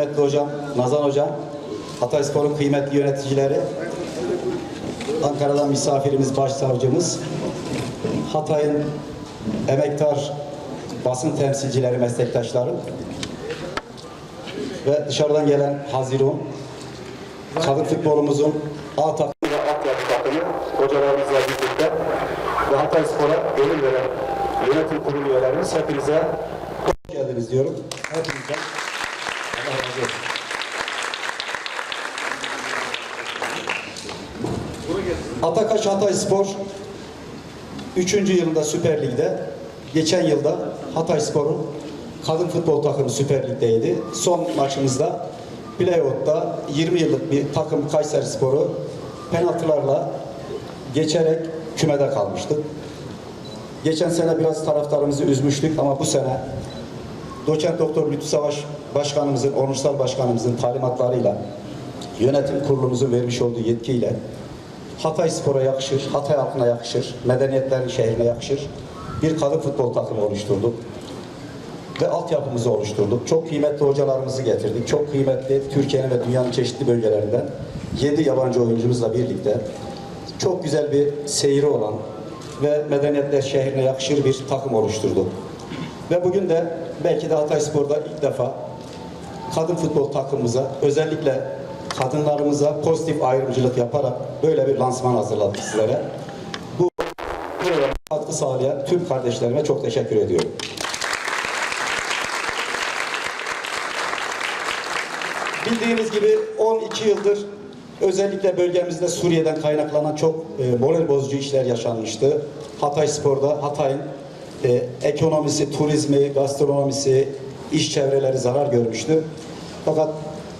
kıymetli hocam, Nazan hocam, Hatayspor'un kıymetli yöneticileri, Ankara'dan misafirimiz, başsavcımız, Hatay'ın emektar basın temsilcileri, meslektaşlarım ve dışarıdan gelen Hazirun, kadın futbolumuzun A takımı ve altyapı takımı hocalarımızla birlikte ve Hatay Spor'a gönül veren yönetim kurulu üyelerimiz hepinize hoş geldiniz diyorum. Hepinize Allah. Atakaş Hatay Spor 3. yılında Süper Lig'de geçen yılda Hatay Spor'un kadın futbol takımı Süper Lig'deydi. Son maçımızda playoff'ta 20 yıllık bir takım Kayseri Spor'u penaltılarla geçerek kümede kalmıştı. Geçen sene biraz taraftarımızı üzmüştük ama bu sene Doçent Doktor Lütfü Savaş Başkanımızın, onursal başkanımızın talimatlarıyla yönetim kurulumuzun vermiş olduğu yetkiyle Hatay Spor'a yakışır, Hatay halkına yakışır, medeniyetlerin şehrine yakışır bir kadın futbol takımı oluşturduk. Ve altyapımızı oluşturduk. Çok kıymetli hocalarımızı getirdik. Çok kıymetli Türkiye'nin ve dünyanın çeşitli bölgelerinden 7 yabancı oyuncumuzla birlikte çok güzel bir seyri olan ve medeniyetler şehrine yakışır bir takım oluşturduk. Ve bugün de belki de Hatay Spor'da ilk defa kadın futbol takımımıza özellikle kadınlarımıza pozitif ayrımcılık yaparak böyle bir lansman hazırladık sizlere. Bu programa katkı sağlayan tüm kardeşlerime çok teşekkür ediyorum. Bildiğiniz gibi 12 yıldır özellikle bölgemizde Suriye'den kaynaklanan çok e, moral bozucu işler yaşanmıştı. Hatay Spor'da Hatay'ın e, ekonomisi, turizmi, gastronomisi, iş çevreleri zarar görmüştü. Fakat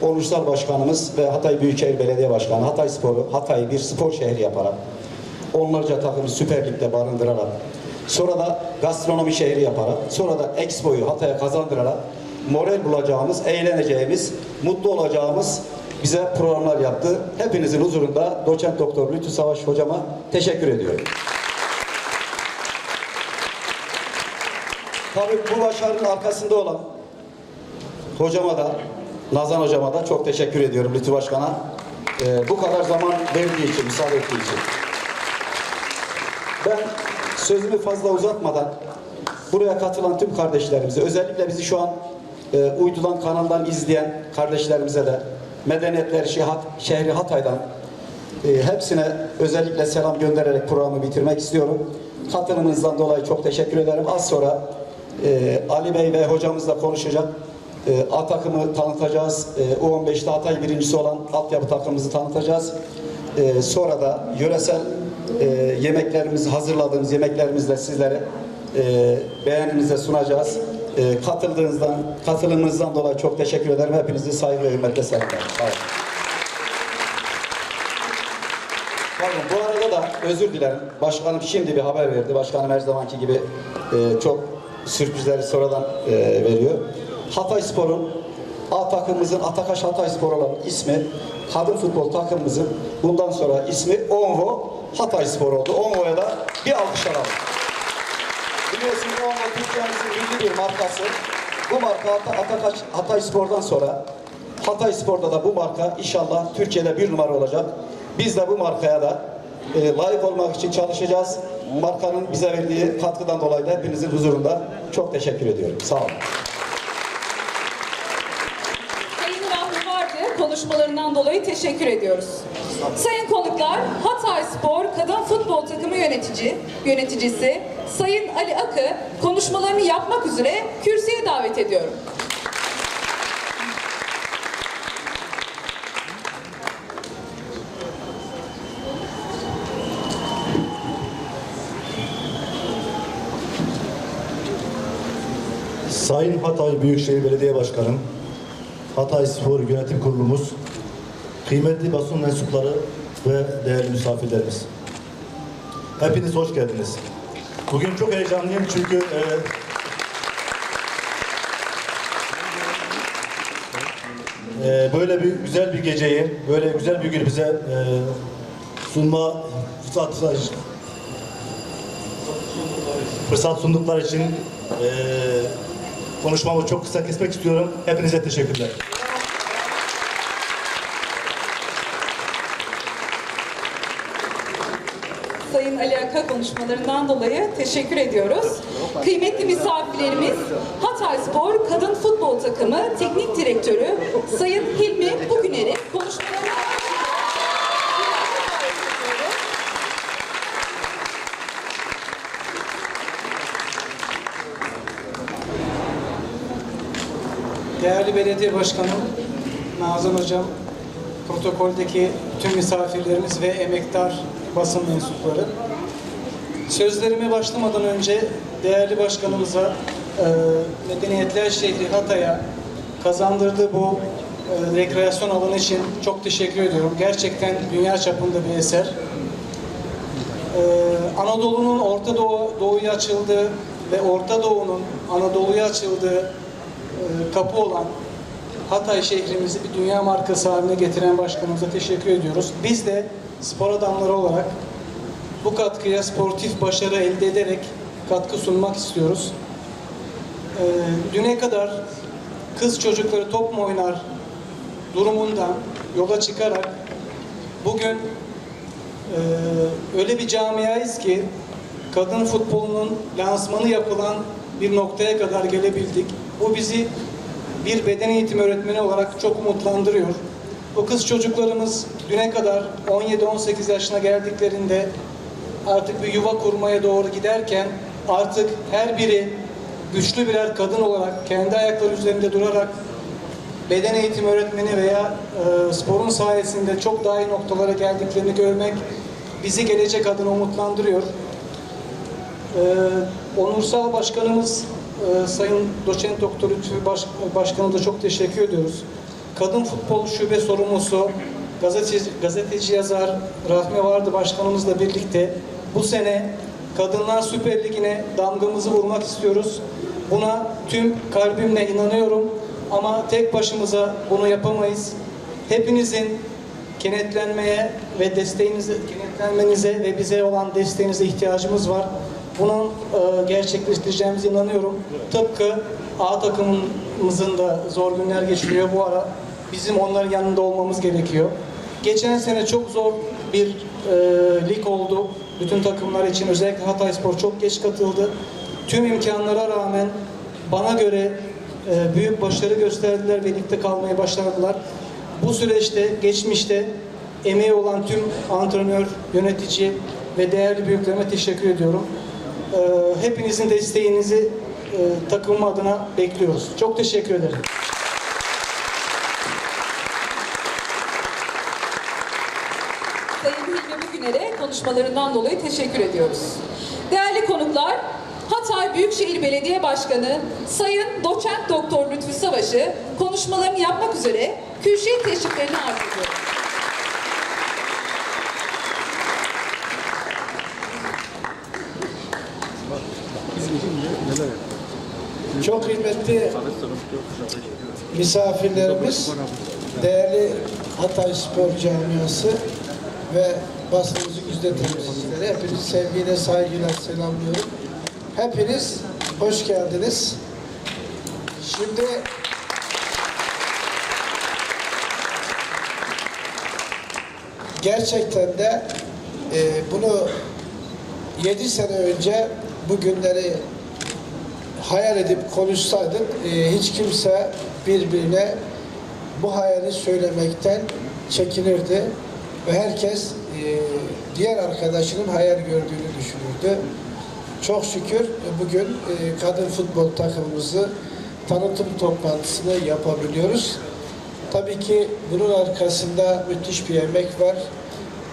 Onursal Başkanımız ve Hatay Büyükşehir Belediye Başkanı Hatay Spor'u Hatay'ı bir spor şehri yaparak onlarca takımı Süper Lig'de barındırarak sonra da gastronomi şehri yaparak sonra da Expo'yu Hatay'a kazandırarak moral bulacağımız, eğleneceğimiz, mutlu olacağımız bize programlar yaptı. Hepinizin huzurunda doçent doktor Lütfü Savaş hocama teşekkür ediyorum. Tabii bu başarının arkasında olan hocama da Nazan hocama da çok teşekkür ediyorum Lütfü Başkan'a. Ee, bu kadar zaman verdiği için, müsaade ettiği için. Ben sözümü fazla uzatmadan buraya katılan tüm kardeşlerimize, özellikle bizi şu an e, uydudan kanaldan izleyen kardeşlerimize de Medeniyetler Şihat, Şehri Hatay'dan e, hepsine özellikle selam göndererek programı bitirmek istiyorum. Katılımınızdan dolayı çok teşekkür ederim. Az sonra e, Ali Bey ve hocamızla konuşacak. E, A takımı tanıtacağız. E, U15'te Hatay birincisi olan altyapı takımımızı tanıtacağız. E, sonra da yöresel e, yemeklerimizi hazırladığımız yemeklerimizle sizlere e, beğeninize sunacağız. E, katıldığınızdan, katılımınızdan dolayı çok teşekkür ederim. Hepinizi saygı ve hürmetle selamlarım. Bu arada da özür dilerim. Başkanım şimdi bir haber verdi. Başkanım her zamanki gibi e, çok sürprizleri sonradan e, veriyor. Hatay Spor'un A takımımızın Atakaş Hatay Spor olan ismi kadın futbol takımımızın bundan sonra ismi Onvo Hatay Spor oldu. Onvo'ya da bir alkış alalım. Biliyorsunuz Onvo Türkiye'mizin milli bir markası. Bu marka At- Atakaş Hatay Spor'dan sonra Hatay Spor'da da bu marka inşallah Türkiye'de bir numara olacak. Biz de bu markaya da e, layık olmak için çalışacağız. Markanın bize verdiği katkıdan dolayı da hepinizin huzurunda çok teşekkür ediyorum. Sağ olun. Sayın Rahmi Vardı konuşmalarından dolayı teşekkür ediyoruz. Sayın konuklar, Hatay Spor Kadın Futbol Takımı yönetici, yöneticisi Sayın Ali Akı konuşmalarını yapmak üzere kürsüye davet ediyorum. Sayın Hatay Büyükşehir Belediye Başkanım, Hatay Spor Yönetim Kurulumuz, kıymetli basın mensupları ve değerli misafirlerimiz. Hepiniz hoş geldiniz. Bugün çok heyecanlıyım çünkü e, e, böyle bir güzel bir geceyi, böyle güzel bir günü bize e, sunma fırsatı fırsat sundukları için eee Konuşmamı çok kısa kesmek istiyorum. Hepinize teşekkürler. Sayın Ali Aka konuşmalarından dolayı teşekkür ediyoruz. Kıymetli misafirlerimiz Hatay Spor Kadın Futbol Takımı Teknik Direktörü Sayın Hilmi Bugüner'in konuşmalarından Belediye Başkanım, Nazan Hocam, protokoldeki tüm misafirlerimiz ve emektar basın mensupları. Sözlerime başlamadan önce değerli başkanımıza, e, Medeniyetler Şehri Hatay'a kazandırdığı bu e, rekreasyon alanı için çok teşekkür ediyorum. Gerçekten dünya çapında bir eser. Ee, Anadolu'nun Orta Doğu, Doğu'ya açıldığı ve Orta Doğu'nun Anadolu'ya açıldığı e, kapı olan Hatay şehrimizi bir dünya markası haline getiren başkanımıza teşekkür ediyoruz. Biz de spor adamları olarak bu katkıya sportif başarı elde ederek katkı sunmak istiyoruz. Ee, düne kadar kız çocukları top mu oynar durumundan yola çıkarak bugün ee, öyle bir camiayız ki kadın futbolunun lansmanı yapılan bir noktaya kadar gelebildik. Bu bizi bir beden eğitimi öğretmeni olarak çok umutlandırıyor. Bu kız çocuklarımız düne kadar 17-18 yaşına geldiklerinde artık bir yuva kurmaya doğru giderken artık her biri güçlü birer kadın olarak kendi ayakları üzerinde durarak beden eğitimi öğretmeni veya e, sporun sayesinde çok daha iyi noktalara geldiklerini görmek bizi gelecek adına umutlandırıyor. E, onursal başkanımız e, Sayın Doçent Doktor Lütfü Baş, Başkanı da çok teşekkür ediyoruz. Kadın Futbol Şube Sorumlusu gazeteci, gazeteci yazar Rahmi Vardı Başkanımızla birlikte bu sene Kadınlar Süper Ligi'ne damgamızı vurmak istiyoruz. Buna tüm kalbimle inanıyorum ama tek başımıza bunu yapamayız. Hepinizin kenetlenmeye ve desteğinize, kenetlenmenize ve bize olan desteğinize ihtiyacımız var. Bunun e, gerçekleştireceğimize inanıyorum. Tıpkı A takımımızın da zor günler geçiriyor bu ara. Bizim onların yanında olmamız gerekiyor. Geçen sene çok zor bir e, lig oldu. Bütün takımlar için özellikle Hatay Spor çok geç katıldı. Tüm imkanlara rağmen bana göre e, büyük başarı gösterdiler ve ligde kalmaya başladılar. Bu süreçte, geçmişte emeği olan tüm antrenör, yönetici ve değerli büyüklerime teşekkür ediyorum. E, hepinizin desteğinizi e, takımım adına bekliyoruz. Çok teşekkür ederim. Sayın Hilmi Bugüner'e konuşmalarından dolayı teşekkür ediyoruz. Değerli konuklar, Hatay Büyükşehir Belediye Başkanı Sayın Doçent Doktor Lütfü Savaş'ı konuşmalarını yapmak üzere kürsüye teşriflerini arz ediyorum. Çok kıymetli misafirlerimiz, değerli Hatay Spor Camiası ve basınımızı güzde temsilcileri hepinizi sevgiyle, saygıyla selamlıyorum. Hepiniz hoş geldiniz. Şimdi gerçekten de e, bunu 7 sene önce bu günleri hayal edip konuşsaydık e, hiç kimse birbirine bu hayali söylemekten çekinirdi ve herkes e, diğer arkadaşının hayal gördüğünü düşünürdü. Çok şükür e, bugün e, kadın futbol takımımızı tanıtım toplantısını yapabiliyoruz. Tabii ki bunun arkasında müthiş bir emek var.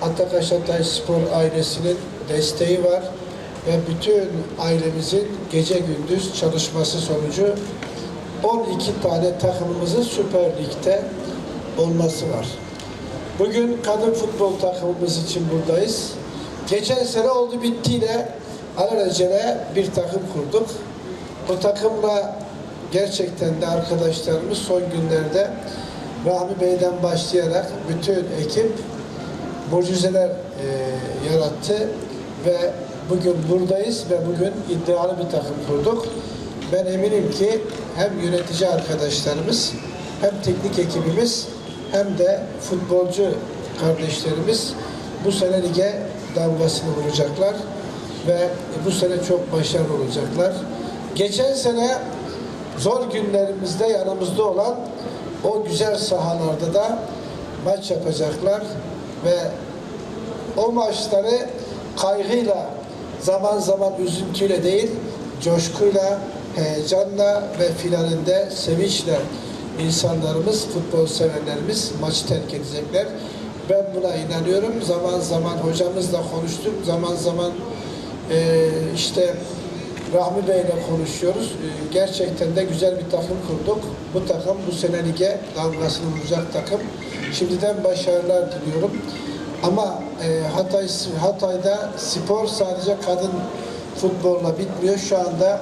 Atakaş Hatay Spor ailesinin desteği var ve bütün ailemizin gece gündüz çalışması sonucu 12 tane takımımızın Süper Lig'de olması var. Bugün kadın futbol takımımız için buradayız. Geçen sene oldu bittiyle alelacele bir takım kurduk. Bu takımla gerçekten de arkadaşlarımız son günlerde Rahmi Bey'den başlayarak bütün ekip mucizeler e, yarattı ve bugün buradayız ve bugün iddialı bir takım kurduk. Ben eminim ki hem yönetici arkadaşlarımız hem teknik ekibimiz hem de futbolcu kardeşlerimiz bu sene lige damgasını vuracaklar ve bu sene çok başarılı olacaklar. Geçen sene zor günlerimizde yanımızda olan o güzel sahalarda da maç yapacaklar ve o maçları kaygıyla, zaman zaman üzüntüyle değil, coşkuyla, heyecanla ve finalinde sevinçle insanlarımız, futbol severlerimiz maçı terk edecekler. Ben buna inanıyorum. Zaman zaman hocamızla konuştuk. Zaman zaman eee, işte Rahmi Bey ile konuşuyoruz. Ee, Gerçekten de güzel bir takım kurduk. Bu takım bu sene lige damgasını vuracak takım. Şimdiden başarılar diliyorum. Ama e, Hatay, Hatay'da spor sadece kadın futbolla bitmiyor. Şu anda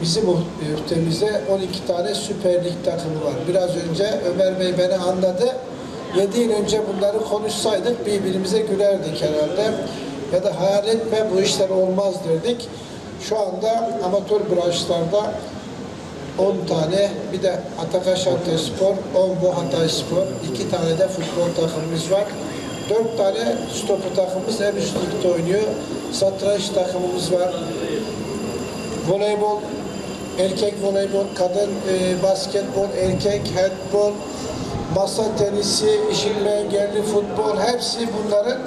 bizim ülkemizde 12 tane Süper Lig takımı var. Biraz önce Ömer Bey beni anladı. 7 yıl önce bunları konuşsaydık birbirimize gülerdik herhalde. Ya da hayal etme bu işler olmaz derdik. Şu anda amatör branşlarda 10 tane bir de Atakaş Hatay Spor, 10 bu Hatay Spor, 2 tane de futbol takımımız var. 4 tane stopu takımımız en üst ligde oynuyor. Satranç takımımız var. Voleybol, erkek voleybol, kadın e, basketbol, erkek handbol, masa tenisi, işitme engelli futbol hepsi bunların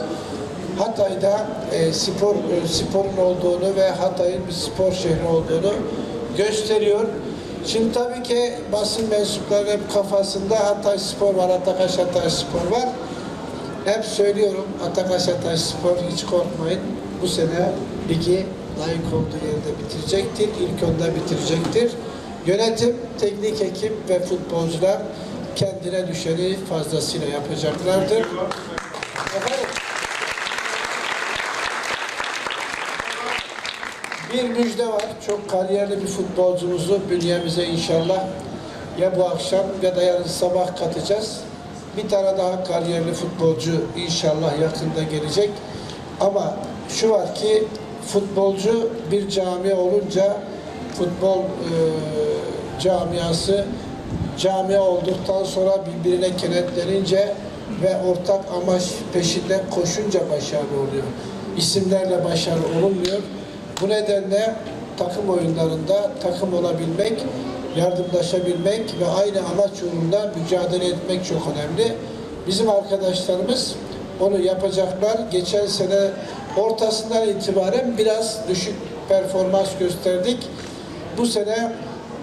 Hatay'da e, spor e, sporun olduğunu ve Hatay'ın bir spor şehri olduğunu gösteriyor. Şimdi tabii ki basın mensupları hep kafasında Hatay Spor var, Atakaş Hatay Spor var. Hep söylüyorum Atakaş Hatay Spor hiç korkmayın. Bu sene ligi layık olduğu yerde bitirecektir. İlk onda bitirecektir. Yönetim, teknik ekip ve futbolcular kendine düşeni fazlasıyla yapacaklardır. Bir müjde var. Çok kariyerli bir futbolcumuzu bünyemize inşallah ya bu akşam ya da yarın sabah katacağız. Bir tane daha kariyerli futbolcu inşallah yakında gelecek. Ama şu var ki futbolcu bir camia olunca futbol e, camiası camia olduktan sonra birbirine kenetlenince ve ortak amaç peşinden koşunca başarılı oluyor. İsimlerle başarı olunmuyor. Bu nedenle takım oyunlarında takım olabilmek, yardımlaşabilmek ve aynı amaç uğrunda mücadele etmek çok önemli. Bizim arkadaşlarımız onu yapacaklar. Geçen sene ortasından itibaren biraz düşük performans gösterdik. Bu sene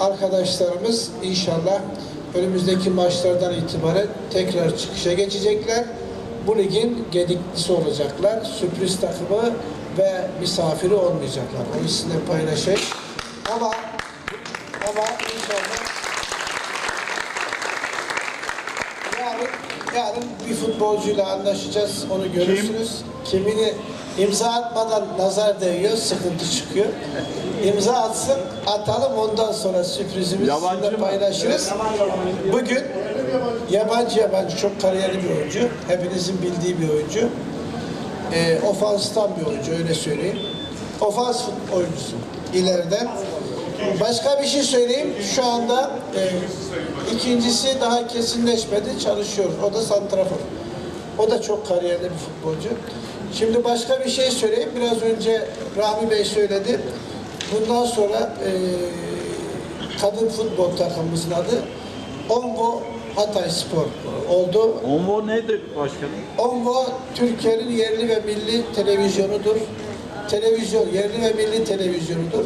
arkadaşlarımız inşallah önümüzdeki maçlardan itibaren tekrar çıkışa geçecekler. Bu ligin gediklisi olacaklar. Sürpriz takımı ve misafiri olmayacaklar. O sizinle paylaşayım. Ama ama inşallah yarın, yarın bir futbolcuyla anlaşacağız. Onu görürsünüz. Kimini imza atmadan nazar değiyor, sıkıntı çıkıyor. İmza atsın, atalım ondan sonra sürprizimizi Yabancı sizinle paylaşırız. Bugün yabancı yabancı çok kariyerli bir oyuncu. Hepinizin bildiği bir oyuncu. E, ofanstan bir oyuncu öyle söyleyeyim. Ofans oyuncusu ileride. Başka bir şey söyleyeyim. Şu anda e, ikincisi daha kesinleşmedi. Çalışıyor. O da santrafor. O da çok kariyerli bir futbolcu. Şimdi başka bir şey söyleyeyim. Biraz önce Rahmi Bey söyledi. Bundan sonra e, kadın futbol takımımızın adı Onvo Hatay Spor oldu. Onvo nedir başkanım? Onvo Türkiye'nin yerli ve milli televizyonudur. Televizyon, yerli ve milli televizyonudur.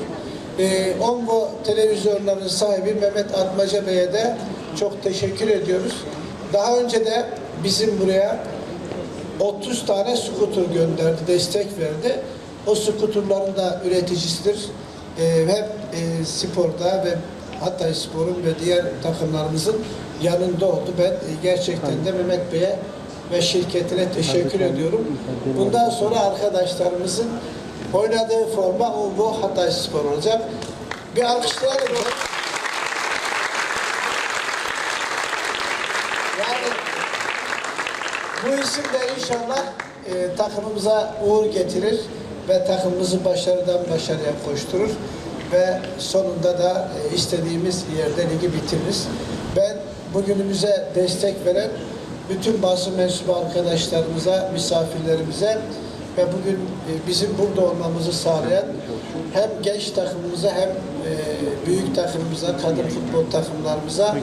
Ee, Onvo televizyonların sahibi Mehmet Atmaca Bey'e de çok teşekkür ediyoruz. Daha önce de bizim buraya 30 tane skuter gönderdi, destek verdi. O skuterların da üreticisidir. Ee, hep e, sporda ve Hatay Spor'un ve diğer takımlarımızın yanında oldu. Ben e, gerçekten de Mehmet Bey'e ve şirketine teşekkür ediyorum. Bundan sonra arkadaşlarımızın oynadığı forma o bu Hatay Spor olacak. Bir alkışlayalım. Yani bu isim de inşallah e, takımımıza uğur getirir ve takımımızı başarıdan başarıya koşturur ve sonunda da e, istediğimiz yerde ligi bitiririz. Ben bugünümüze destek veren bütün basın mensubu arkadaşlarımıza, misafirlerimize ve bugün e, bizim burada olmamızı sağlayan hem genç takımımıza hem e, büyük takımımıza, kadın futbol takımlarımıza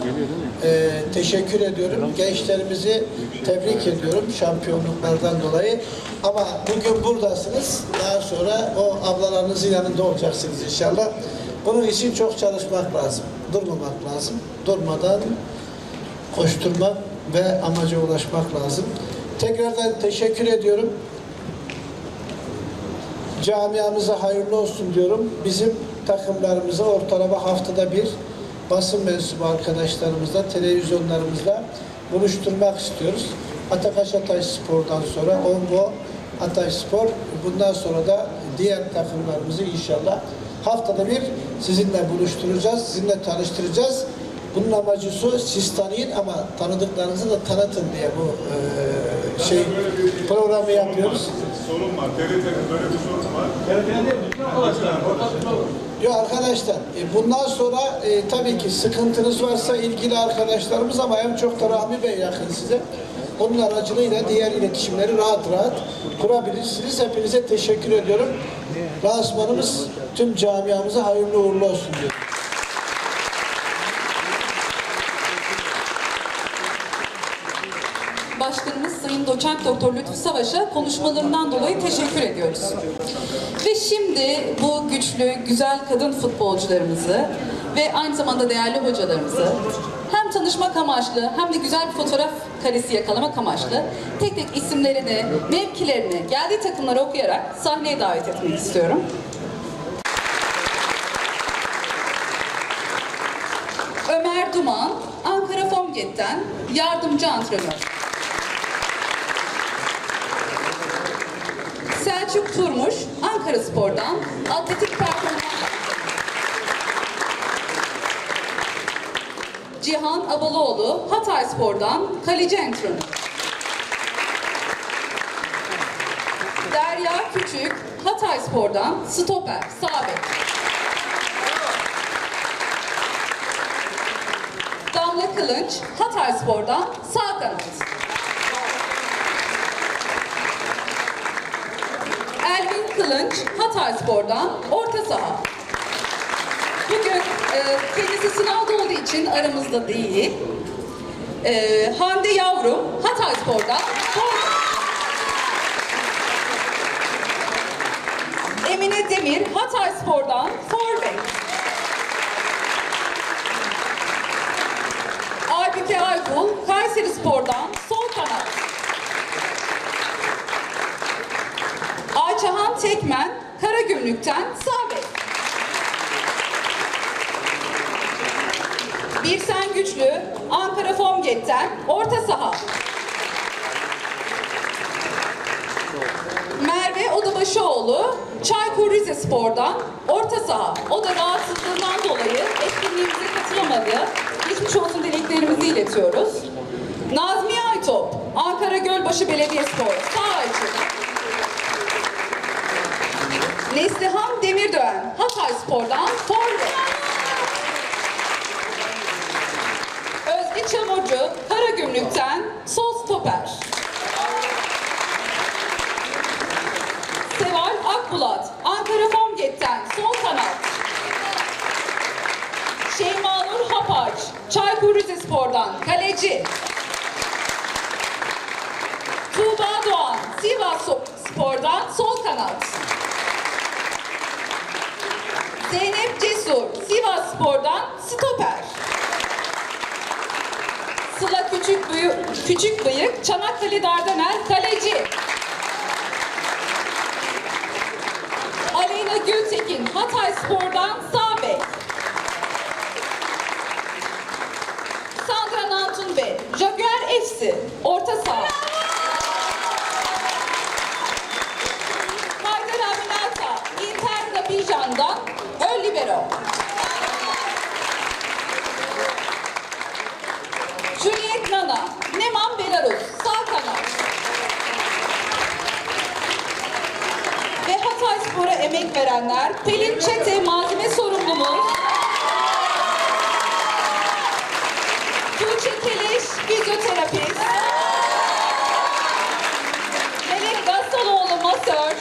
e, teşekkür ediyorum. Gençlerimizi tebrik ediyorum şampiyonluklardan dolayı. Ama bugün buradasınız. Daha sonra o ablalarınızın yanında olacaksınız inşallah. Bunun için çok çalışmak lazım. Durmamak lazım. Durmadan koşturmak ve amaca ulaşmak lazım. Tekrardan teşekkür ediyorum. Camiamıza hayırlı olsun diyorum. Bizim takımlarımıza ortalama haftada bir basın mensubu arkadaşlarımızla, televizyonlarımızla buluşturmak istiyoruz. Atakaş Ataş Spor'dan sonra Ongo Ataş Spor, bundan sonra da diğer takımlarımızı inşallah haftada bir sizinle buluşturacağız, sizinle tanıştıracağız. Bunun amacı şu, siz tanıyın ama tanıdıklarınızı da tanıtın diye bu eee, şey programı yapıyoruz. Sorun var. TRT'nin böyle bir sorun var. Yok arkadaşlar, e, bundan sonra e, tabii ki sıkıntınız varsa ilgili arkadaşlarımız ama en çok da Rahmi Bey yakın size. Onun aracılığıyla diğer iletişimleri rahat rahat kurabilirsiniz. Hepinize teşekkür ediyorum. Lansmanımız tüm camiamıza hayırlı uğurlu olsun diyorum. Başkanımız Sayın Doçent Doktor Lütfü Savaş'a konuşmalarından dolayı teşekkür ediyoruz. Ve şimdi bu güçlü, güzel kadın futbolcularımızı ve aynı zamanda değerli hocalarımızı hem tanışmak amaçlı hem de güzel bir fotoğraf karesi yakalamak amaçlı tek tek isimlerini, mevkilerini, geldiği takımları okuyarak sahneye davet etmek istiyorum. Ömer Duman, Ankara Fomget'ten yardımcı antrenör. Selçuk Turmuş, Ankara Spor'dan atletik performans. Cihan Abalıoğlu, Hatay Spor'dan kaleci antrenör. Derya Küçük, Hatay Spor'dan stoper, sağ. Damla Kılınç, Hatay Spor'dan sağ kanat. Kılınç, Hatay Spor'dan orta saha. Bugün e, kendisi sınavda olduğu için aramızda değil. E, Hande Yavrum, Hatay Spor'dan. Emine Demir, Hatay Spor'dan forvet. Aybüke Aykul, Kayseri Spor'dan sol kanat. Ayçahan Tekmen, Karagümrük'ten sağ bek. Birsen Güçlü, Ankara Fomget'ten orta saha. Merve Odabaşıoğlu, Çaykur Rizespor'dan orta saha. O da rahatsızlığından dolayı etkinliğimize katılamadı. Geçmiş olsun dileklerimizi iletiyoruz. Nazmiye Aytop, Ankara Gölbaşı Belediyespor, sağ açık. Neslihan Demirdöğen, Hatay Spor'dan forvet. Özge Çamurcu, Karagümrük'ten sol stoper. Seval Akbulat, Ankara Fomget'ten sol kanat. Şeyma Nur Hapaç, Çaykur Rizespor'dan kaleci. Tuğba Doğan, Sivas Spor'dan sol kanat. Zeynep Cesur, Sivas Spor'dan stoper. Sıla Büyü- Küçük Bıyık, Çanakkale Dardanel, kaleci. Aleyna Gültekin, Hatay Spor'dan sağ. Sandra Nantun Bey, Jaguar FC, orta saha. Emek verenler, Pelin Çete malzeme sorumlumuz. Tuğçe Keleş, fizyoterapist. Melek Gassaloğlu, Profesör.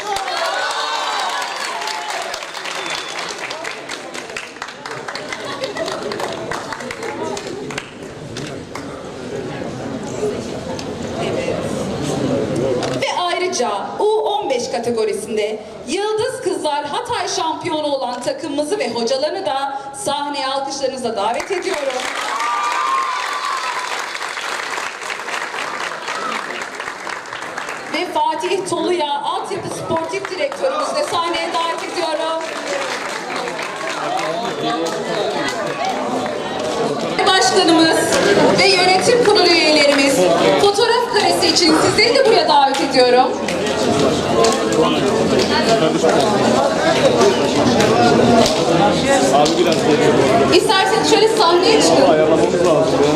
Ve ayrıca U15 kategorisinde Kızlar Hatay şampiyonu olan takımımızı ve hocalarını da sahneye alkışlarınızla davet ediyorum. Ve Fatih Toluya Altyapı Sportif Direktörümüzü de sahneye davet ediyorum. Başkanımız ve yönetim kurulu üyelerimiz karesi için sizleri de buraya davet ediyorum. İsterseniz şöyle sahneye çıkın.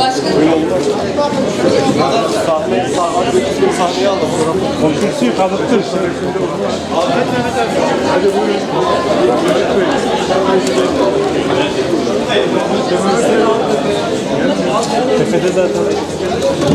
Başkanım. Kürsüyü kalıptır. Tepede zaten.